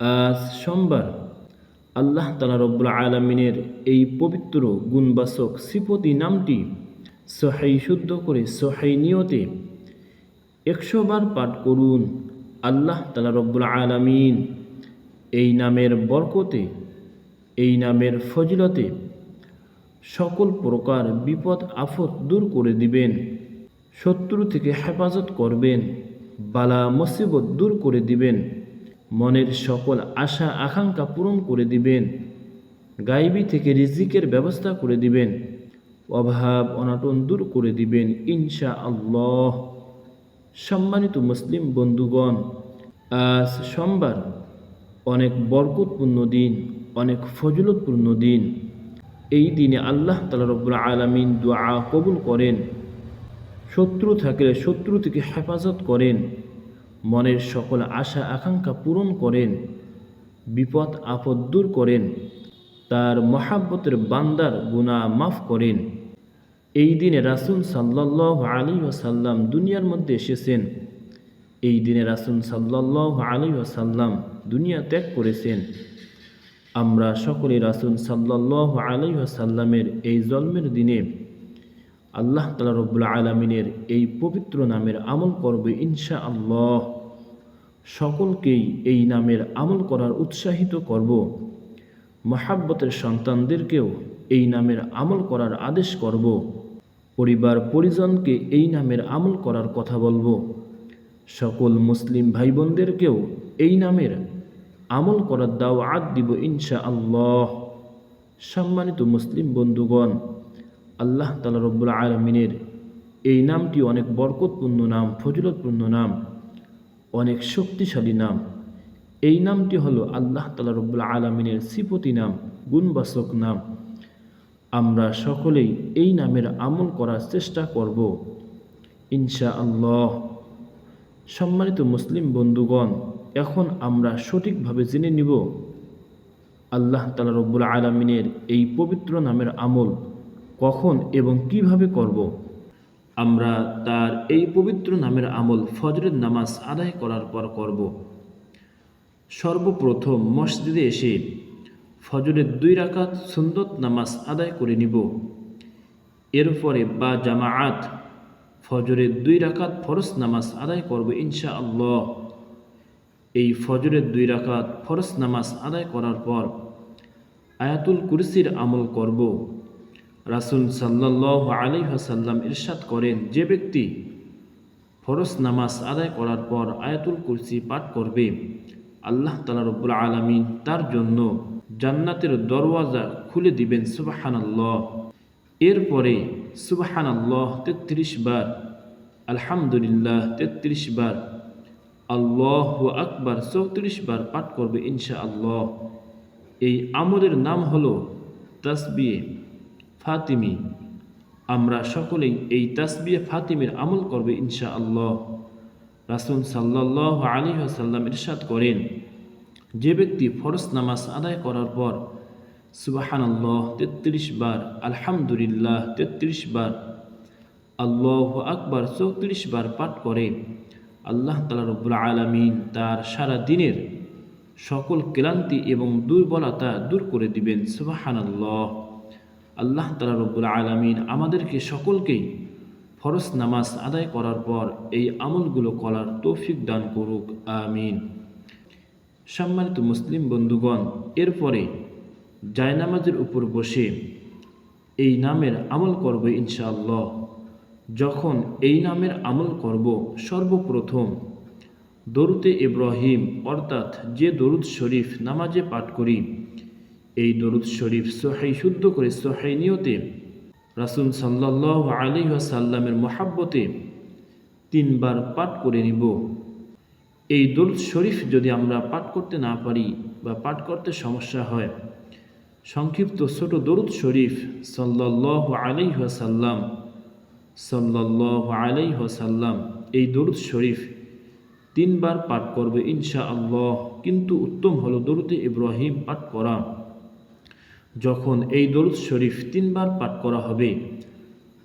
আজ সোমবার আল্লাহ তালা রব্বুল আলমিনের এই পবিত্র গুণবাচক শ্রীপতি নামটি সহাই শুদ্ধ করে সহাই নিয়তে একশো বার পাঠ করুন। আল্লাহ তালা রব্বুল আলমিন এই নামের বরকতে, এই নামের ফজিলতে সকল প্রকার বিপদ, আফত দূর করে দিবেন, শত্রু থেকে হেফাজত করবেন, বালা মুসিবত দূর করে দিবেন। মনের সকল আশা, আকাঙ্ক্ষা পূরণ করে দিবেন। গাইবি থেকে রিজিকের ব্যবস্থা করে দিবেন। অভাব, অনাটন দূর করে দিবেন ইনশা আল্লাহ সম্মানিত মুসলিম বন্ধুগণ, আজ সোমবার অনেক বরকতপূর্ণ দিন, অনেক ফজলতপূর্ণ দিন। এই দিনে আল্লাহ তালা রব্বুল আলমিন দোয়া কবুল করেন, শত্রু থাকলে শত্রু থেকে হেফাজত করেন। মনের সকল আশা, আকাঙ্ক্ষা পূরণ করেন, বিপদ, আপদ দূর করেন, তার মহাব্বতের বান্দার গুণা মাফ করেন। এই দিনে রাসুল সাল্লাহ আলী ওসাল্লাম দুনিয়ার মধ্যে এসেছেন। এই দিনে রাসুল সাল্লাহ আলী ওসাল্লাম দুনিয়া ত্যাগ করেছেন। আমরা সকলে রাসুল সাল্লাহ আলী ওসাল্লামের এই জন্মের দিনে আল্লাহ তালা রব্বুল আলমিনের এই পবিত্র নামের আমল করবে ইনশা আল্লাহ সকলকেই এই নামের আমল করার উৎসাহিত করব। মহাব্বতের সন্তানদেরকেও এই নামের আমল করার আদেশ করব। পরিবার পরিজনকে এই নামের আমল করার কথা বলব। সকল মুসলিম ভাই বোনদেরকেও এই নামের আমল করার দাও আদ দিব ইনশা আল্লাহ সম্মানিত মুসলিম বন্ধুগণ আল্লাহ তালা রব্বুল আলমিনের এই নামটি অনেক বরকতপূর্ণ নাম, ফজিলতপূর্ণ নাম, অনেক শক্তিশালী নাম। এই নামটি হলো আল্লাহ তালা রব্বুল আলমিনের শ্রীপতি নাম, গুণবাচক নাম। আমরা সকলেই এই নামের আমল করার চেষ্টা করব। ইনশা আল্লাহ সম্মানিত মুসলিম বন্ধুগণ, এখন আমরা সঠিকভাবে জেনে নিব আল্লাহ তালা রব্বুল আলমিনের এই পবিত্র নামের আমল কখন এবং কীভাবে করব? আমরা তার এই পবিত্র নামের আমল ফজরের নামাজ আদায় করার পর করব। সর্বপ্রথম মসজিদে এসে ফজরের দুই রাকাত সুন্দর নামাজ আদায় করে নিব। এরপরে বা জামাআত ফজরের দুই রাকাত ফরজ নামাজ আদায় করব ইনশা আল্লাহ এই ফজরের দুই রাকাত ফরজ নামাজ আদায় করার পর আয়াতুল কুরসির আমল করব। রাসুল সাল্লাহ আলী হাসাল্লাম ইরশাদ করেন, যে ব্যক্তি ফরজ নামাজ আদায় করার পর আয়াতুল কুরসি পাঠ করবে, আল্লাহ তালা রব্বুল আলমিন তার জন্য জান্নাতের দরওয়াজা খুলে দিবেন, সুবাহানাল্লাহ। এরপরে সুবাহানাল্লাহ তেত্রিশ বার, আলহামদুলিল্লাহ তেত্রিশ বার, আল্লাহ আকবার চৌত্রিশ বার পাঠ করবে ইনশা আল্লাহ এই আমলের নাম হলো তাসবিয়ে ফাতিমি। আমরা সকলেই এই তাসবিয়ে ফাতিমের আমল করবে ইনশা আল্লাহ রাসুল সাল্লাহ আলী আসাল্লাম ইরশাদ করেন, যে ব্যক্তি ফরজ নামাজ আদায় করার পর সুবাহান আল্লাহ তেত্রিশ বার, আলহামদুলিল্লাহ তেত্রিশ বার, আল্লাহ আকবার চৌত্রিশ বার পাঠ করে, আল্লাহ তালা রব্বুল আলমিন তার সারা দিনের সকল ক্লান্তি এবং দুর্বলতা দূর করে দিবেন সুবাহান আল্লাহ তালা রব্বুল আলমিন আমাদেরকে সকলকেই ফরজ নামাজ আদায় করার পর এই আমলগুলো করার তৌফিক দান করুক, আমিন। সম্মানিত মুসলিম বন্ধুগণ, এরপরে জায়নামাজের উপর বসে এই নামের আমল করব ইনশাআল্লাহ। যখন এই নামের আমল করব, সর্বপ্রথম দরুতে ইব্রাহিম অর্থাৎ যে দরুদ শরীফ নামাজে পাঠ করি এই দরুদ শরীফ সোহাই শুদ্ধ করে সোহাই নিয়তে রাসুল সাল্লাহ আলী সাল্লামের মহাব্বতে তিনবার পাঠ করে নিব। এই দরুদ শরীফ যদি আমরা পাঠ করতে না পারি বা পাঠ করতে সমস্যা হয়, সংক্ষিপ্ত ছোট দরুদ শরীফ সাল্লাহ আলী সাল্লাম সাল্লাহ আলী সাল্লাম এই দরুদ শরীফ তিনবার পাঠ করবে ইনশা আল্লাহ কিন্তু উত্তম হলো দরুদে ইব্রাহিম পাঠ করা। যখন এই দরুদ শরীফ তিনবার পাঠ করা হবে,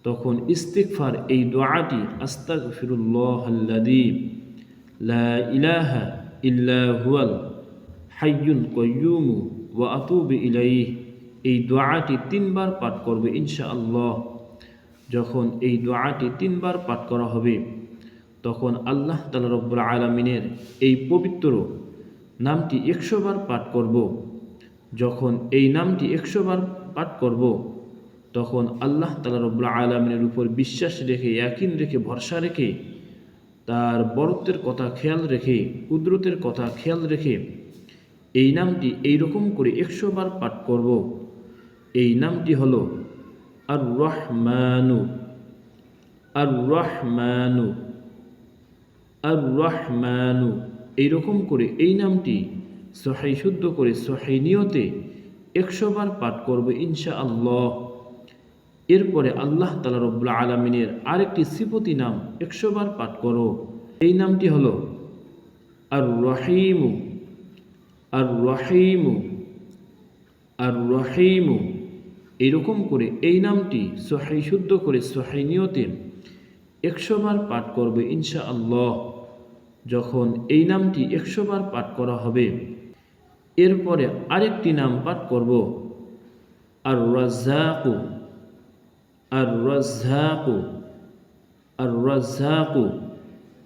তখন ইস্তিকফার এই দোয়াটি আস্তাক ফিরুল্লাহ লা ইলাহা হাইয়ুন কয়ুমু ওয়া আতুবি ইলাইহ। এই দোয়াটি তিনবার পাঠ করবে ইনশা আল্লাহ যখন এই দোয়াটি তিনবার পাঠ করা হবে, তখন আল্লাহ তালা রব্বুল আলমিনের এই পবিত্র নামটি একশোবার পাঠ করব। যখন এই নামটি একশো বার পাঠ করব, তখন আল্লাহ তালা রব্বুল আলমিনের উপর বিশ্বাস রেখে, ইয়াকিন রেখে, ভরসা রেখে, তার বরত্বের কথা খেয়াল রেখে, কুদরতের কথা খেয়াল রেখে এই নামটি এই রকম করে একশো বার পাঠ করব। এই নামটি হলো আর রহমানু আর রহমানু আর রহমানু এইরকম করে এই নামটি সহাই শুদ্ধ করে সহাই নিয়তে একশো বার পাঠ করবে ইনশা আল্লাহ এরপরে আল্লাহ তালা রব্বুল্লা আলমিনের আরেকটি সিপতি নাম একশো বার পাঠ করো। এই নামটি হলো আর রহিমু আর রহিমু আর রহিমু এরকম করে এই নামটি সহাই শুদ্ধ করে সহাই নিয়তে একশো বার পাঠ করবে ইনশা আল্লাহ যখন এই নামটি একশো বার পাঠ করা হবে এরপরে আরেকটি নাম পাঠ করব। আর রাজ্জাকু আর রাজ্জাকু আর রাজ্জাকু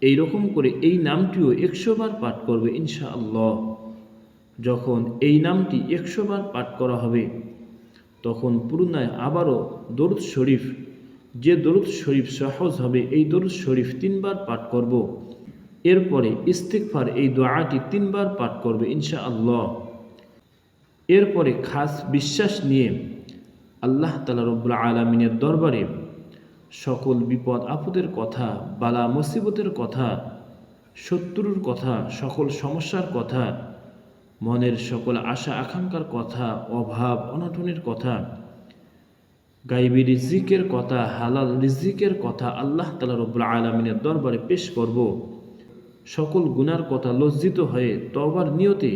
এইরকম করে এই নামটিও একশো বার পাঠ করবে ইনশা আল্লাহ যখন এই নামটি একশো বার পাঠ করা হবে, তখন পুরনায় আবারও দরুদ শরীফ, যে দরুদ শরীফ সহজ হবে, এই দরুদ শরীফ তিনবার পাঠ করব। এরপরে ইস্তিকফার এই দোয়াটি তিনবার পাঠ করবে ইনশা আল্লাহ এরপরে খাস বিশ্বাস নিয়ে আল্লাহ তালা রব্বুল আলমিনের দরবারে সকল বিপদ আপদের কথা, বালা মুসিবতের কথা, শত্রুর কথা, সকল সমস্যার কথা, মনের সকল আশা আকাঙ্ক্ষার কথা, অভাব অনটনের কথা, গাইবি রিজিকের কথা, হালাল রিজিকের কথা আল্লাহ তালা রব্বুল আলমিনের দরবারে পেশ করব। সকল গুনার কথা লজ্জিত হয়ে তবার নিয়তে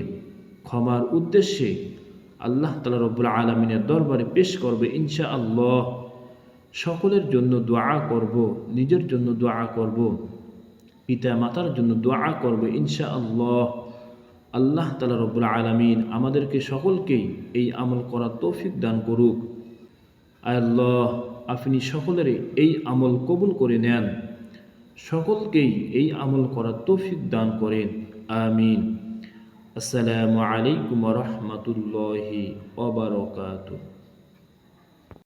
ক্ষমার উদ্দেশ্যে আল্লাহ তালা রব্বুল আলমিনের দরবারে পেশ করবে ইনশা আল্লাহ সকলের জন্য দোয়া করব, নিজের জন্য দোয়া করব পিতা মাতার জন্য দোয়া করবে ইনশা আল্লাহ আল্লাহ তালা রব্বুল আলমিন আমাদেরকে সকলকেই এই আমল করার তৌফিক দান করুক। আল্লাহ, আপনি সকলের এই আমল কবুল করে নেন। সকলকেই এই আমল করার তৌফিক দান করেন। আমিন। আসসালামু আলাইকুম রহমতুল্লাহি ওবরকাতুহ